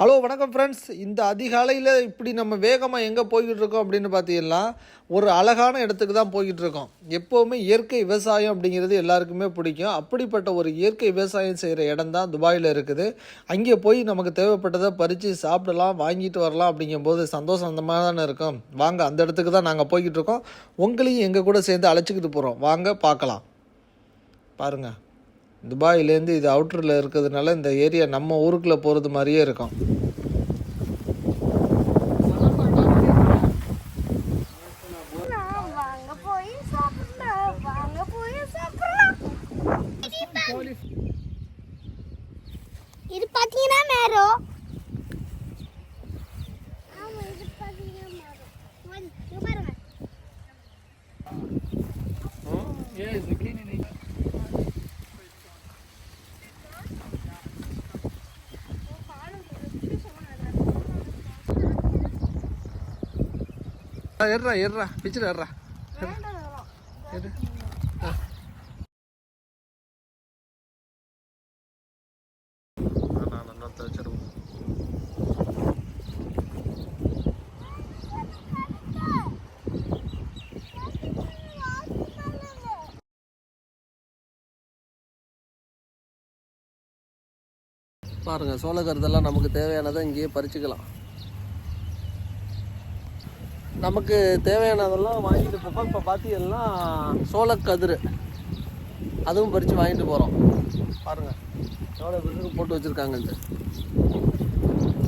Hello வணக்கம் friends இந்த அதிகாலையில் இப்படி நம்ம வேகமாக எங்கே போய்கிட்டு இருக்கோம் அப்படின்னு பார்த்தீங்கன்னா ஒரு அழகான இடத்துக்கு தான் போய்கிட்டு இருக்கோம். எப்போவுமே இயற்கை விவசாயம் அப்படிங்கிறது எல்லாருக்குமே பிடிக்கும். அப்படிப்பட்ட ஒரு இயற்கை விவசாயம் செய்கிற இடம் தான் துபாயில் இருக்குது. அங்கே போய் நமக்கு தேவைப்பட்டதை பறித்து சாப்பிடலாம் வாங்கிட்டு வரலாம் அப்படிங்கும்போது சந்தோஷமாக தானே இருக்கும். வாங்க அந்த இடத்துக்கு தான் நாங்கள் போய்கிட்டு இருக்கோம். உங்களையும் எங்கள் கூட சேர்ந்து அழைச்சிக்கிட்டு போகிறோம் வாங்க பார்க்கலாம். பாருங்கள் துபாயிலேருந்து இது அவுட்டரில் இருக்கிறதுனால இந்த ஏரியா நம்ம ஊருக்குள்ளே போகிறது மாதிரியே இருக்கும் வாங்க போய் சாப்பிடலாம் வாங்க போய் சாப்பிடலாம் இது பாத்தீங்கன்னா நேரம் ஆமா இது பாத்தீங்கன்னா நேரம் வந்து, இங்க பாருங்க ஏறா ஏறா பிச்சில் ஏறா ஏறு. ஆ. நான் பாருங்க சோளக்கருதெல்லாம் நமக்கு தேவையானதை இங்கேயே பறிச்சுக்கலாம். நமக்கு தேவையானதெல்லாம் வாங்கிட்டு போகிறோம் இப்போ பார்த்தீங்கன்னா சோளக்கதிர். அதுவும் பறித்து வாங்கிட்டு போகிறோம் பாருங்கள் எவ்வளோ பேருக்கு போட்டு வச்சுருக்காங்கன்ட்டு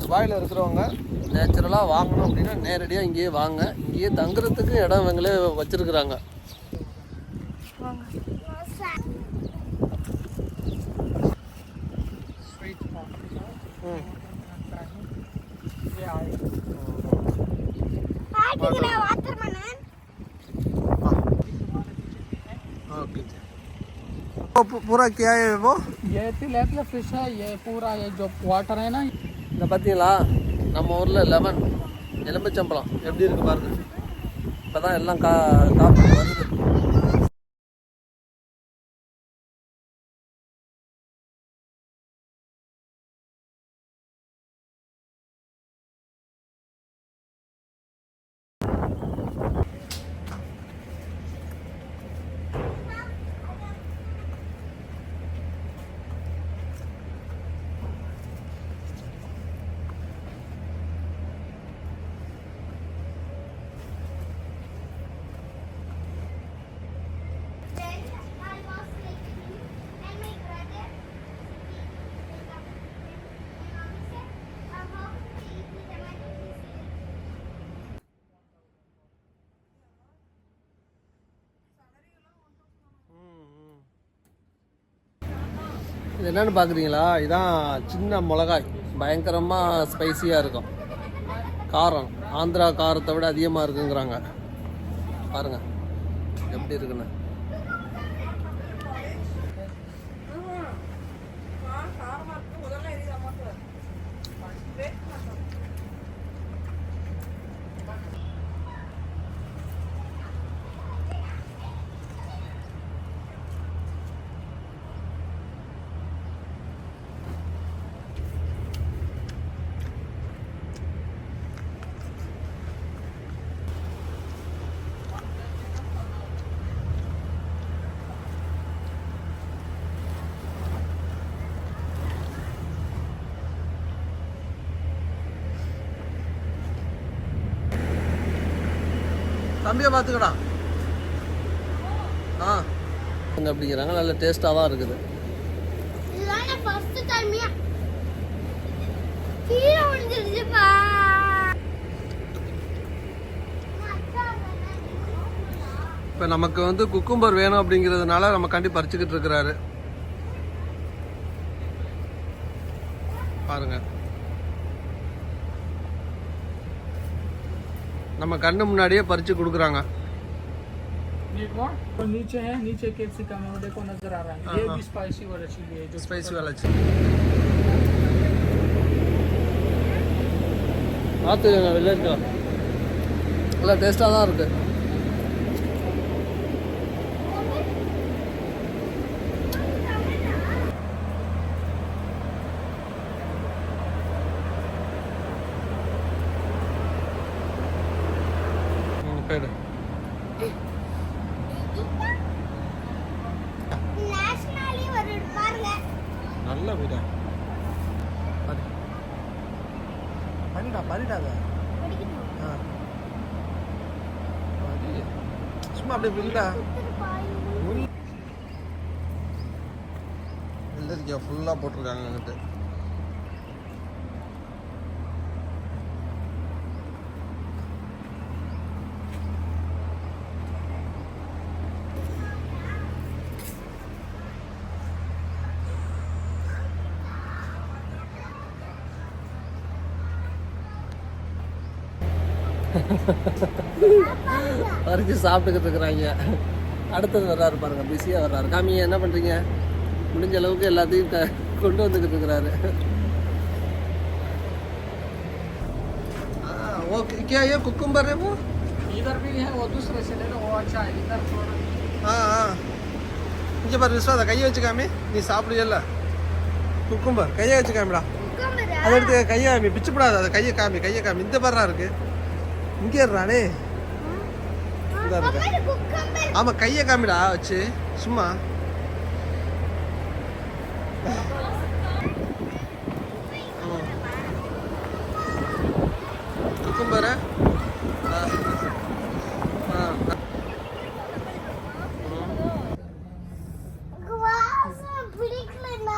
துபாயில் இருக்கிறவங்க நேச்சுரலாக வாங்கணும் அப்படின்னா நேரடியாக இங்கேயே வாங்க. இங்கேயே தங்குறதுக்கு இடம் இவங்களே வச்சுருக்குறாங்க. ம். ओके वो पूरा क्या है वो ये तिलैपिया फिश है ये पूरा ये जो वाटर है ना இந்த பார்த்தீங்களா நம்ம ஊரில் லெமன் எலும்பச்சம்பழம் எப்படி இருக்கு பாருங்க இப்போ தான் எல்லாம் கா காப்பி வருது இது பார்க்குறீங்களா இதான் சின்ன மிளகாய். பயங்கரமாக ஸ்பைசியாக இருக்கும். காரம். ஆந்திரா காரத்தை விட அதிகமாக இருக்குங்கிறாங்க. பாருங்கள் எப்படி இருக்குன்னு. தம்பியை பார்த்துக்கடா. ஆ. அப்படிங்கிறாங்க நல்ல டேஸ்ட்டாக தான் இருக்குது இப்போ நமக்கு வந்து குக்கும்பர் வேணும் அப்படிங்கிறதுனால நம்ம கண்டி பறிச்சுக்கிட்டு இருக்கிறாரு. பாருங்க. நம்ம கண்ணு முன்னாடியே பறிச்சு கொடுக்குறாங்க नीट वन और नीचे है नीचे कैप्सिकम है वो देखो नजर आ रहा है ये भी स्पाइसी वाला चिली है जो ஸ்பைசி வேலைச்சு பார்த்துக்கோங்க வெளில இருக்கா நல்லா டேஸ்ட்டாக தான் இருக்குது போயிடு நல்ல வீடா. பாரு. பண்ணிடா பண்ணிடாத சும்மா அப்படியே விழுந்தா வெள்ளரிக்காய் ஃபுல்லாக போட்டிருக்காங்க அங்கிட்டு. பறிச்சு சாப்பிட்டுக்கிட்டு இருக்கிறாங்க அடுத்தது வர்றாரு பாருங்க பிஸியாக வர்றாரு காமிங்க என்ன பண்ணுறீங்க முடிஞ்ச அளவுக்கு எல்லாத்தையும் க- கொண்டு வந்துக்கிட்டு இருக்கிறாரு ஓகே क्या ये कुकुम्बर है वो इधर भी है वो दूसरे से ले लो वो अच्छा है इधर थोड़ा ஆ ஆ இங்கே பாரு விஸ்வா அதை கையை வச்சு காமி நீ சாப்பிடுயல்ல குக்கும்பர் கையை வச்சு காமிடா அதை எடுத்து கையை காமி பிச்சுப்படாது அதை கையை காமி கையை காமி இந்த பாருடா இருக்கு இங்கே இருறானே. ஆமா கையை காமிடா வச்சு. சும்மா. குக்கும்பர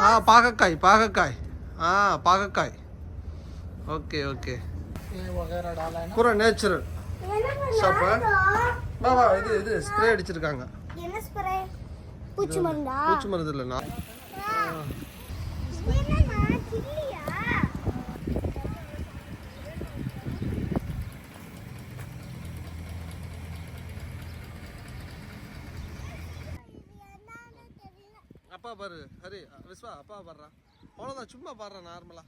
ஆ பாகக்காய் பாகக்காய். ஆ பாகக்காய். Okay okay. பூரா நேச்சுரல். ஷாப்பா பாபா இது இது ஸ்ப்ரே அடிச்சிருக்காங்க. என்ன ஸ்ப்ரே பூச்சி மருந்தா? பூச்சி மருந்து இல்லைண்ணா அப்பா பாரு ஹரி விஸ்வா அப்பா பாடுறா. அவ்வளோதான் சும்மா பாடுறேன் நார்மலாக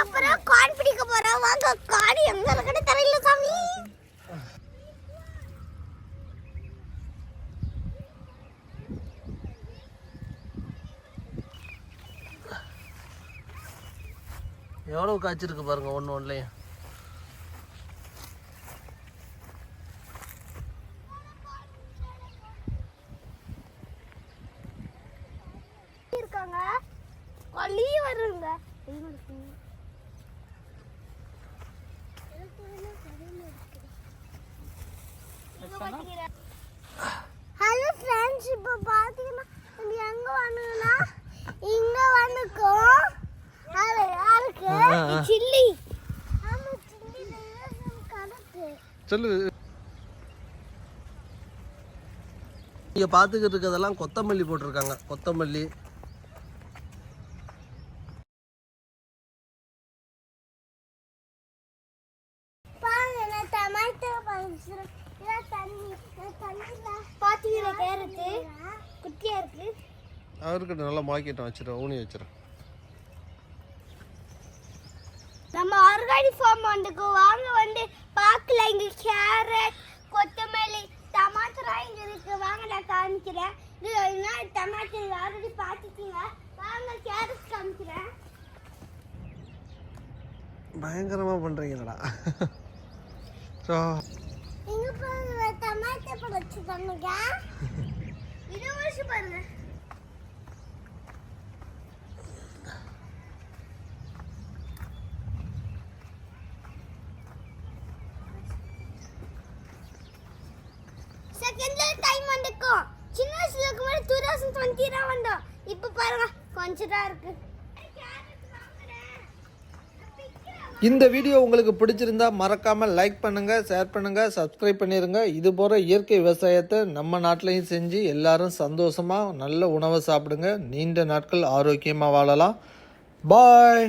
அப்புறம் கான் பிடிக்க போறோம். வாங்க காடு எங்க இருக்குன்னு தெரியல சாமி. எவ்வளோ காய்ச்சிருக்கு பாருங்க ஒன்று ஒன்றுலையும் இருக்காங்க. வருங்க ஹலோ ஃப்ரெண்ட்ஸ் இப்போ பார்த்தீங்கன்னா இது எங்க வந்துன்னா இங்க வந்துக்கும் அது யாருக்கு சில்லி ஆமா சில்லி கரெக்ட் சொல்லு. இங்கே பார்த்துக்கிட்டு இருக்கிறதெல்லாம் கொத்தமல்லி போட்டிருக்காங்க. கொத்தமல்லி. அவர்கிட்ட நல்லா மார்க்கெட்டை வச்சிடும் ஊனி வச்சிடும் நம்ம ஆர்கானிக் ஃபார்ம் வந்துக்கு. வாங்க வந்து பார்க்கல இங்க கேரட் கொத்தமல்லி டமாட்டரம் இங்க இருக்கு. வாங்க நான் காமிக்கிறேன். இது என்ன டமாட்டோ ஆல்ரெடி பார்த்துட்டீங்க. வாங்க கேரட் காமிக்கிறேன். பயங்கரமாக பண்ணுறீங்களடா ஸோ இங்க பாருங்க டமாட்டோ பழம் வச்சுட்டாங்க இது வச்சு பாருங்க. செகண்ட்ல டைம் வந்துக்கும் சின்ன வயசுல இருக்கும்போது டூ தௌசண்ட் டுவெண்ட்டி தான் வந்தோம். இப்போ பாருங்க கொஞ்சம் தான் இருக்கு. இந்த வீடியோ உங்களுக்கு பிடிச்சிருந்தா மறக்காமல் லைக் பண்ணுங்கள் ஷேர் பண்ணுங்கள் சப்ஸ்கிரைப் பண்ணிடுங்க இது போகிற இயற்கை விவசாயத்தை நம்ம நாட்டிலையும் செஞ்சு எல்லாரும் சந்தோஷமாக நல்ல உணவை சாப்பிடுங்க. நீண்ட நாட்கள் ஆரோக்கியமாக வாழலாம். பாய்